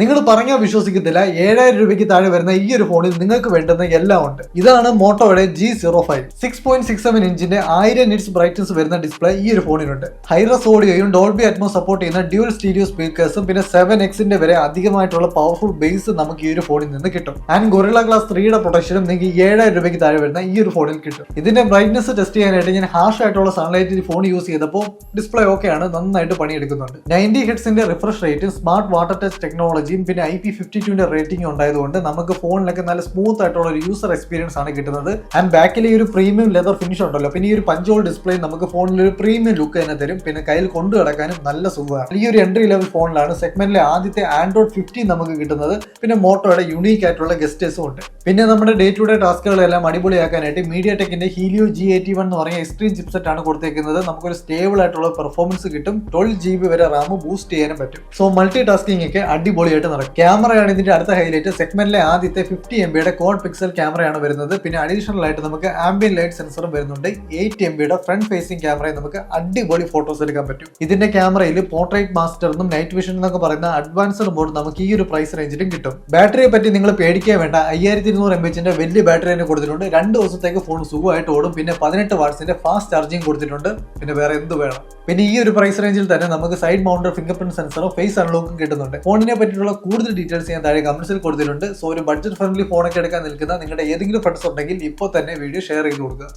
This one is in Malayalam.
നിങ്ങൾ പറഞ്ഞാൽ വിശ്വസിക്കത്തില്ല. ഏഴായിരം രൂപയ്ക്ക് താഴെ വരുന്ന ഈ ഒരു ഫോണിൽ നിങ്ങൾക്ക് വേണ്ടുന്ന എല്ലാം ഉണ്ട്. ഇതാണ് മോട്ടോയുടെ G zero five six point six seven ഇഞ്ചിന്റെ ആയിരം നിറ്റ്സ് ബ്രൈറ്റ്നസ് വരുന്ന ഡിസ്പ്ലേ ഈ ഒരു ഫോണിനുണ്ട് ഹൈറസ് ഓഡിയോയും ഡോൾബി അറ്റ്മോ സപ്പോർട്ട് ചെയ്യുന്ന ഡ്യൂൽ സ്റ്റീരിയോ സ്പീക്കേഴ്സും പിന്നെ സെവൻ എക്സിന്റെ വരെ അധികമായിട്ടുള്ള പവർഫുൾ ബേസ് നമുക്ക് ഈ ഒരു ഫോണിൽ നിന്ന് കിട്ടും. ആൻഡ് ഗൊറില്ല ഗ്ലാസ് ത്രീയുടെ പ്രൊട്ടക്ഷനും നിങ്ങൾക്ക് ഏഴായിരം രൂപയ്ക്ക് താഴെ വരുന്ന ഈ ഒരു ഫോണിൽ കിട്ടും. ഇതിന്റെ ബ്രൈറ്റ്നസ് ടെസ്റ്റ് ചെയ്യാനായിട്ട് ഞാൻ ഹാഷ് ആയിട്ടുള്ള സൺലൈറ്റ് ഫോൺ യൂസ് ചെയ്തപ്പോൾ ഡിസ്പ്ലേ ഓക്കെയാണ് നന്നായിട്ട് പണിയെടുക്കുന്നുണ്ട്. നയന്റി ഹെഡ്സിന്റെ റിഫ്രഷ് റേറ്റും സ്മാർട്ട് വാട്ടർ ടച്ച് ടെക്നോളജിയും പിന്നെ ഐ പി ഫിഫ്റ്റി ടുവിന്റെ റേറ്റിംഗ് ഉണ്ടായതുകൊണ്ട് നമുക്ക് ഫോണിലൊക്കെ നല്ല സ്മൂത്ത് ആയിട്ടുള്ള ഒരു യൂസർ എക്സ്പീരിയൻസ് ആണ് കിട്ടുന്നത്. ആൻഡ് ബാക്കിൽ ഈ ഒരു പ്രീമിയം ലെതർ ഫിനിഷ് ഉണ്ടല്ലോ. പിന്നെ ഈ ഒരു പഞ്ചോൾ ഡിസ്പ്ലേ നമുക്ക് ഫോണിൽ ഒരു പ്രീമിയം ലുക്ക് തന്നെ തരും. പിന്നെ കയ്യിൽ കൊണ്ടു കിടക്കാനും നല്ല സുഖമാണ്. ഈ ഒരു എൻട്രി ലെവൽ ഫോണിലാണ് സെഗ്മെന്റിലെ ആദ്യത്തെ ആൻഡ്രോയിഡ് ഫിഫ്റ്റീൻ നമുക്ക് കിട്ടുന്നത്. പിന്നെ മോട്ടോയുടെ യുണീക്ക് ആയിട്ടുള്ള ഗസ്റ്റേഴ്സും ഉണ്ട്. പിന്നെ നമ്മുടെ ഡേ ടു ഡേ ടാസ്കുകളെല്ലാം അടിപൊളിയാക്കാനായിട്ട് മീഡിയ ടെക്കിന്റെ ഹീലിയോ ജി എയ്റ്റി വൺ എന്ന് പറഞ്ഞ എക്സ്ട്രീം ചിപ്സെറ്റ് ആണ് കൊടുത്തേക്കുന്നത്. നമുക്കൊരു സ്റ്റേബിൾ ആയിട്ടുള്ള പെർഫോമൻസ് കിട്ടും. ട്വൽവ് ജി ബി വരെ റാം ബൂസ്റ്റ് ചെയ്യാനും പറ്റും. സോ മൾട്ടി ടാസ്കിംഗ് ഒക്കെ അടിപൊളിയായിട്ട് നടക്കും ക്യാമറയാണ് ഇതിന്റെ അടുത്ത ഹൈലൈറ്റ് സെഗ്മെന്റിലെ ആദ്യത്തെ ഫിഫ്റ്റി എം ബിയുടെ കോഡ് പിക്സൽ ക്യാമറയാണ് വരുന്നത്. പിന്നെ അഡീഷണൽ ആയിട്ട് നമുക്ക് ആംബിയൻ ലൈറ്റ് സെൻസറും വരുന്നുണ്ട്. എയ്റ്റ് എം ബിയുടെ ഫ്രണ്ട് ഫേസിംഗ് ക്യാമറയും നമുക്ക് അടിപൊളി ഫോട്ടോസ് എടുക്കാൻ പറ്റും. ഇതിന്റെ ക്യാമറയിൽ പോർട്രേറ്റ് മാസ്റ്റർ എന്നും നൈറ്റ് വിഷൻ എന്നൊക്കെ പറയുന്ന അഡ്വാൻസ്ഡ് മോഡ് നമുക്ക് ഈ ഒരു പ്രൈസ് റേഞ്ചിലും കിട്ടും. ബാറ്ററിയെ പറ്റി നിങ്ങൾ പേടിക്കാൻ വേണ്ട. അയ്യായിരത്തി ഇരുന്നൂറ് എം എച്ചിന്റെ വലിയ ബാറ്ററി തന്നെ കൊടുത്തിട്ടുണ്ട്. രണ്ട് ദിവസത്തേക്ക് ഫോൺ സുഖമായിട്ട് ഓടും. പിന്നെ പതിനെട്ട് വാട്സിന്റെ ഫാസ്റ്റ് ചാർജിങ് കൊടുത്തിട്ടുണ്ട്. പിന്നെ വേറെ എന്ത് വേണം? പിന്നെ ഈ ഒരു പ്രൈസ് റേഞ്ചിൽ തന്നെ നമുക്ക് സൈഡ് മൗണ്ടഡ് ഫിംഗർ പ്രിന്റ് സെൻസറും ഫേസ് അൺലോക്കും കിട്ടുന്നുണ്ട്. ഫോണിനെ പറ്റിയിട്ടുള്ള കൂടുതൽ ഡീറ്റെയിൽസ് ഞാൻ താഴെ കമൻസിൽ കൊടുത്തിട്ടുണ്ട്. സോ ഒരു ബഡ്ജറ്റ് ഫ്രണ്ട്ലി ഫോണൊക്കെ എടുക്കാൻ നിൽക്കുന്ന നിങ്ങളുടെ ഏതെങ്കിലും ഫ്രണ്ട്സ് ഉണ്ടെങ്കിൽ ഇപ്പോൾ തന്നെ വീഡിയോ ഷെയർ ചെയ്ത് കൊടുക്കുക.